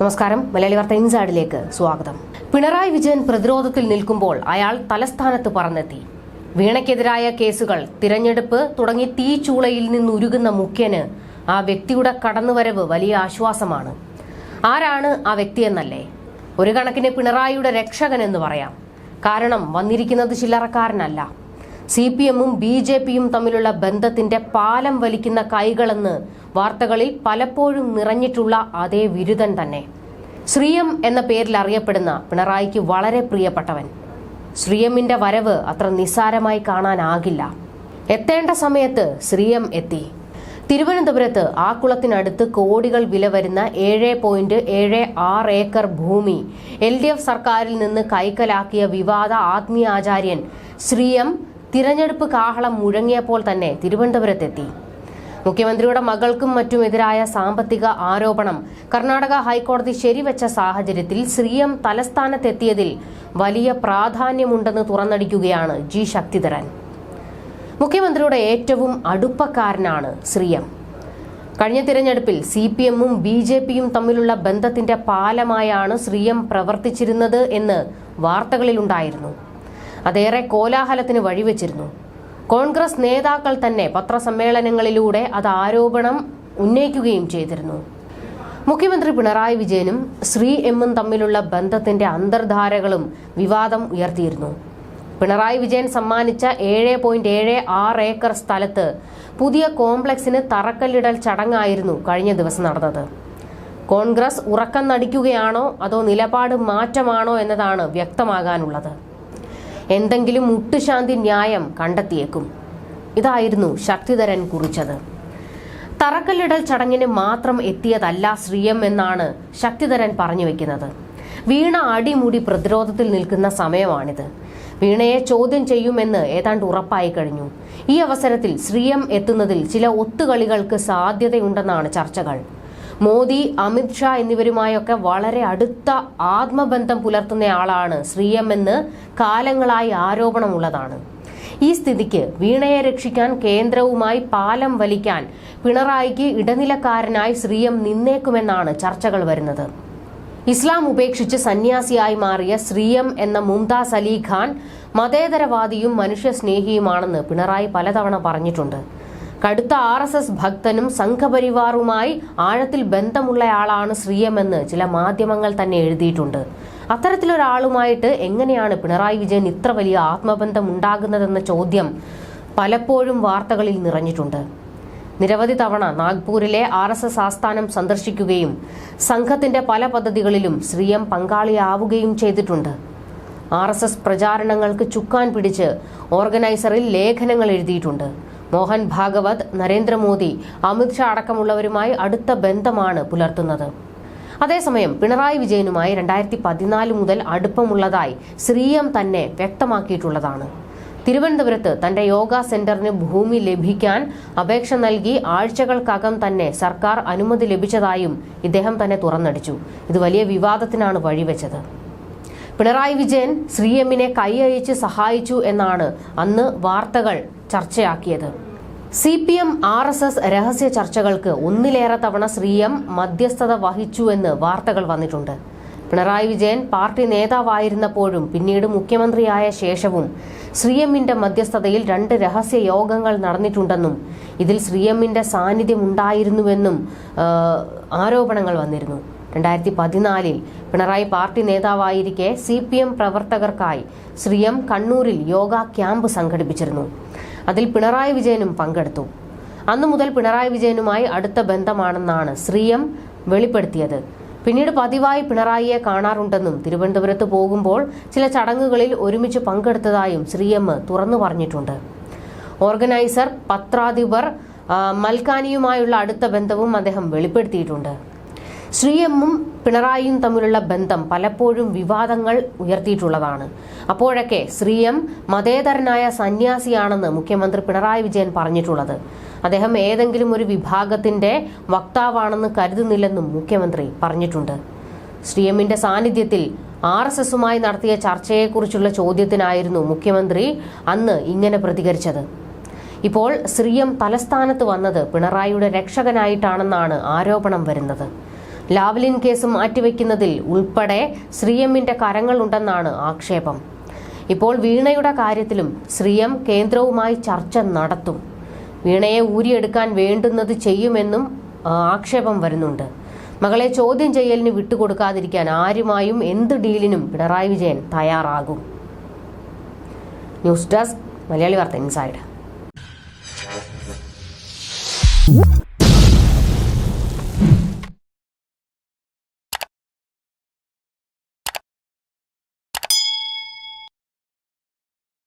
നമസ്കാരം. മലയാളി വാർത്ത ഇൻസൈഡിലേക്ക് സ്വാഗതം. പിണറായി വിജയൻ പ്രതിരോധത്തിൽ നിൽക്കുമ്പോൾ അയാൾ തലസ്ഥാനത്ത് പറന്നെത്തി. വീണയ്ക്കെതിരായ കേസുകൾ തിരഞ്ഞെടുപ്പ് തുടങ്ങി തീച്ചൂളയിൽ നിന്ന് ഉരുകുന്ന മുഖ്യന് ആ വ്യക്തിയുടെ കടന്നുവരവ് വലിയ ആശ്വാസമാണ്. ആരാണ് ആ വ്യക്തിയെന്നല്ലേ ഒരു കണക്കിന് പിണറായിയുടെ രക്ഷകൻ എന്ന് പറയാം. കാരണം വന്നിരിക്കുന്നത് ചില്ലറക്കാരനല്ല. സി പി എമ്മും ബി ജെ പിയും തമ്മിലുള്ള ബന്ധത്തിന്റെ പാലം വലിക്കുന്ന കൈകളെന്ന് വാർത്തകളിൽ പലപ്പോഴും നിറഞ്ഞിട്ടുള്ള അതേ വിരുദൻ തന്നെ. ശ്രീയം എന്ന പേരിൽ അറിയപ്പെടുന്ന പിണറായിക്ക് വളരെ പ്രിയപ്പെട്ടവൻ. ശ്രീയമ്മിന്റെ വരവ് അത്ര നിസ്സാരമായി കാണാനാകില്ല. എത്തേണ്ട സമയത്ത് ശ്രീയം എത്തി. തിരുവനന്തപുരത്ത് ആക്കുളത്തിനടുത്ത് കോടികൾ വില വരുന്ന ഏഴ് പോയിന്റ് ഏഴ് ആറ് ഏക്കർ ഭൂമി എൽ ഡി എഫ് സർക്കാരിൽ നിന്ന് കൈക്കലാക്കിയ വിവാദ ആത്മീയാചാര്യൻ ശ്രീയം തിരഞ്ഞെടുപ്പ് കാഹളം മുഴങ്ങിയപ്പോൾ തന്നെ തിരുവനന്തപുരത്തെത്തി. മുഖ്യമന്ത്രിയുടെ മകൾക്കും മറ്റുമെതിരായ സാമ്പത്തിക ആരോപണം. കർണാടക ഹൈക്കോടതി ശരിവെച്ച സാഹചര്യത്തിൽ ശ്രീയം തലസ്ഥാനത്തെത്തിയതിൽ വലിയ പ്രാധാന്യമുണ്ടെന്ന് തുറന്നടിക്കുകയാണ് ജി ശക്തിധരൻ. മുഖ്യമന്ത്രിയുടെ ഏറ്റവും അടുപ്പക്കാരനാണ് ശ്രീയം. കഴിഞ്ഞ തിരഞ്ഞെടുപ്പിൽ സി പി എമ്മും ബി ജെ പിയും തമ്മിലുള്ള ബന്ധത്തിന്റെ പാലമായാണ് ശ്രീയം പ്രവർത്തിച്ചിരുന്നത് എന്ന് വാർത്തകളിലുണ്ടായിരുന്നു. അതേറെ കോലാഹലത്തിന് വഴിവെച്ചിരുന്നു. കോൺഗ്രസ് നേതാക്കൾ തന്നെ പത്രസമ്മേളനങ്ങളിലൂടെ അത് ആരോപണം ഉന്നയിക്കുകയും ചെയ്തിരുന്നു. മുഖ്യമന്ത്രി പിണറായി വിജയനും ശ്രീ എമ്മും തമ്മിലുള്ള ബന്ധത്തിന്റെ അന്തർധാരകളും വിവാദം ഉയർത്തിയിരുന്നു. പിണറായി വിജയൻ സമ്മാനിച്ച ഏഴ് പോയിന്റ് ഏഴ് ആറ് ഏക്കർ സ്ഥലത്ത് പുതിയ കോംപ്ലക്സിന് തറക്കല്ലിടൽ ചടങ്ങായിരുന്നു കഴിഞ്ഞ ദിവസം നടന്നത്. കോൺഗ്രസ് ഉറക്കം നടിക്കുകയാണോ അതോ നിലപാട് മാറ്റമാണോ എന്നതാണ് വ്യക്തമാകാനുള്ളത്. എന്തെങ്കിലും മുട്ടുശാന്തി ന്യായം കണ്ടെത്തിയേക്കും. ഇതായിരുന്നു ശക്തിധരൻ കുറിച്ചത്. തറക്കല്ലിടൽ ചടങ്ങിന് മാത്രം എത്തിയതല്ല ശ്രീയം എന്നാണ് ശക്തിധരൻ പറഞ്ഞു വെക്കുന്നത്. വീണ അടിമുടി പ്രതിരോധത്തിൽ നിൽക്കുന്ന സമയമാണിത്. വീണയെ ചോദ്യം ചെയ്യുമെന്ന് ഏതാണ്ട് ഉറപ്പായി കഴിഞ്ഞു. ഈ അവസരത്തിൽ ശ്രീയം എത്തുന്നതിൽ ചില ഒത്തുകളികൾക്ക് സാധ്യതയുണ്ടെന്നാണ് ചർച്ചകൾ. മോദി അമിത്ഷാ എന്നിവരുമായൊക്കെ വളരെ അടുത്ത ആത്മബന്ധം പുലർത്തുന്നയാളാണ് ശ്രീയം എന്ന് കാലങ്ങളായി ആരോപണമുള്ളതാണ്. ഈ സ്ഥിതിക്ക് വീണയെ രക്ഷിക്കാൻ കേന്ദ്രവുമായി പാലം വലിക്കാൻ പിണറായിക്ക് ഇടനിലക്കാരനായി ശ്രീയം നിന്നേക്കുമെന്നാണ് ചർച്ചകൾ വരുന്നത്. ഇസ്ലാം ഉപേക്ഷിച്ച് സന്യാസിയായി മാറിയ ശ്രീയം എന്ന മുംതാസ് അലി ഖാൻ മതേതരവാദിയും മനുഷ്യസ്നേഹിയുമാണെന്ന് പിണറായി പലതവണ പറഞ്ഞിട്ടുണ്ട്. കടുത്ത ആർ എസ് എസ് ഭക്തനും സംഘപരിവാറുമായി ആഴത്തിൽ ബന്ധമുള്ളയാളാണ് ശ്രീയമെന്ന് ചില മാധ്യമങ്ങൾ തന്നെ എഴുതിയിട്ടുണ്ട്. അത്തരത്തിലൊരാളുമായിട്ട് എങ്ങനെയാണ് പിണറായി വിജയൻ ഇത്ര വലിയ ആത്മബന്ധം ഉണ്ടാകുന്നതെന്ന ചോദ്യം പലപ്പോഴും വാർത്തകളിൽ നിറഞ്ഞിട്ടുണ്ട്. നിരവധി തവണ നാഗ്പൂരിലെ ആർ എസ് എസ് ആസ്ഥാനം സന്ദർശിക്കുകയും സംഘത്തിന്റെ പല പദ്ധതികളിലും ശ്രീയം പങ്കാളിയാവുകയും ചെയ്തിട്ടുണ്ട്. ആർ എസ് എസ് പ്രചാരണങ്ങൾക്ക് ചുക്കാൻ പിടിച്ച് ഓർഗനൈസറിൽ ലേഖനങ്ങൾ എഴുതിയിട്ടുണ്ട്. മോഹൻ ഭാഗവത് നരേന്ദ്രമോദി അമിത്ഷാ അടക്കമുള്ളവരുമായി അടുത്ത ബന്ധമാണ് പുലർത്തുന്നത്. അതേസമയം പിണറായി വിജയനുമായി രണ്ടായിരത്തി പതിനാല് മുതൽ അടുപ്പമുള്ളതായി ശ്രീയം തന്നെ വ്യക്തമാക്കിയിട്ടുള്ളതാണ്. തിരുവനന്തപുരത്ത് തന്റെ യോഗ സെന്ററിന് ഭൂമി ലഭിക്കാൻ അപേക്ഷ നൽകി ആഴ്ചകൾക്കകം തന്നെ സർക്കാർ അനുമതി ലഭിച്ചതായും ഇദ്ദേഹം തന്നെ തുറന്നടിച്ചു. ഇത് വലിയ വിവാദത്തിനാണ് വഴിവെച്ചത്. പിണറായി വിജയൻ ശ്രീ എമ്മിനെ കൈയഴിച്ച് സഹായിച്ചു എന്നാണ് അന്ന് വാർത്തകൾ ചർച്ചയാക്കിയത്. C P M R S S രഹസ്യ ചർച്ചകൾക്ക് ഒന്നിലേറെ തവണ ശ്രീ എം മധ്യസ്ഥത വഹിച്ചു എന്ന് വാർത്തകൾ വന്നിട്ടുണ്ട്. പിണറായി വിജയൻ പാർട്ടി നേതാവായിരുന്നപ്പോഴും പിന്നീട് മുഖ്യമന്ത്രിയായ ശേഷവും ശ്രീഎമ്മിന്റെ മധ്യസ്ഥതയിൽ രണ്ട് രഹസ്യ യോഗങ്ങൾ നടന്നിട്ടുണ്ടെന്നും ഇതിൽ ശ്രീഎമ്മിന്റെ സാന്നിധ്യം ഉണ്ടായിരുന്നുവെന്നും ആരോപണങ്ങൾ വന്നിരുന്നു. രണ്ടായിരത്തി പതിനാലിൽ പിണറായി പാർട്ടി നേതാവായിരിക്കെ സി പി എം പ്രവർത്തകർക്കായി ശ്രീ എം കണ്ണൂരിൽ യോഗ ക്യാമ്പ് സംഘടിപ്പിച്ചിരുന്നു. അതിൽ പിണറായി വിജയനും പങ്കെടുത്തു. അന്നു മുതൽ പിണറായി വിജയനുമായി അടുത്ത ബന്ധമാണെന്നാണ് ശ്രീ എം വെളിപ്പെടുത്തിയത്. പിന്നീട് പതിവായി പിണറായിയെ കാണാറുണ്ടെന്നും തിരുവനന്തപുരത്ത് പോകുമ്പോൾ ചില ചടങ്ങുകളിൽ ഒരുമിച്ച് പങ്കെടുത്തതായും ശ്രീ എം തുറന്നു പറഞ്ഞിട്ടുണ്ട്. ഓർഗനൈസർ പത്രാധിപർ മൽക്കാനിയുമായുള്ള അടുത്ത ബന്ധവും അദ്ദേഹം വെളിപ്പെടുത്തിയിട്ടുണ്ട്. ശ്രീഎമ്മും പിണറായിയും തമ്മിലുള്ള ബന്ധം പലപ്പോഴും വിവാദങ്ങൾ ഉയർത്തിയിട്ടുള്ളതാണ്. അപ്പോഴൊക്കെ ശ്രീയം മതേതരനായ സന്യാസിയാണെന്ന് മുഖ്യമന്ത്രി പിണറായി വിജയൻ പറഞ്ഞിട്ടുള്ളത്. അദ്ദേഹം ഏതെങ്കിലും ഒരു വിഭാഗത്തിന്റെ വക്താവാണെന്ന് കരുതുന്നില്ലെന്നും മുഖ്യമന്ത്രി പറഞ്ഞിട്ടുണ്ട്. ശ്രീഎമ്മിന്റെ സാന്നിധ്യത്തിൽ ആർ എസ് എസുമായി നടത്തിയ ചർച്ചയെക്കുറിച്ചുള്ള ചോദ്യത്തിനായിരുന്നു മുഖ്യമന്ത്രി അന്ന് ഇങ്ങനെ പ്രതികരിച്ചത്. ഇപ്പോൾ ശ്രീയം തലസ്ഥാനത്ത് വന്നത് പിണറായിയുടെ രക്ഷകനായിട്ടാണെന്നാണ് ആരോപണം വരുന്നത്. ലാവ്ലിൻ കേസ് മാറ്റിവെക്കുന്നതിൽ ഉൾപ്പെടെ ശ്രീഎമ്മിന്റെ കരങ്ങളുണ്ടെന്നാണ് ആക്ഷേപം. ഇപ്പോൾ വീണയുടെ കാര്യത്തിലും ശ്രീയം കേന്ദ്രവുമായി ചർച്ച നടത്തും. വീണയെ ഊരിയെടുക്കാൻ വേണ്ടുന്നത് ചെയ്യുമെന്നും ആക്ഷേപം വരുന്നുണ്ട്. മകളെ ചോദ്യം ചെയ്യലിന് വിട്ടുകൊടുക്കാതിരിക്കാൻ ആരുമായും എന്ത് ഡീലിനും പിണറായി വിജയൻ തയ്യാറാകും. ന്യൂസ് ഡെസ്ക് മലയാളി വാർത്ത ഇൻസൈഡ്.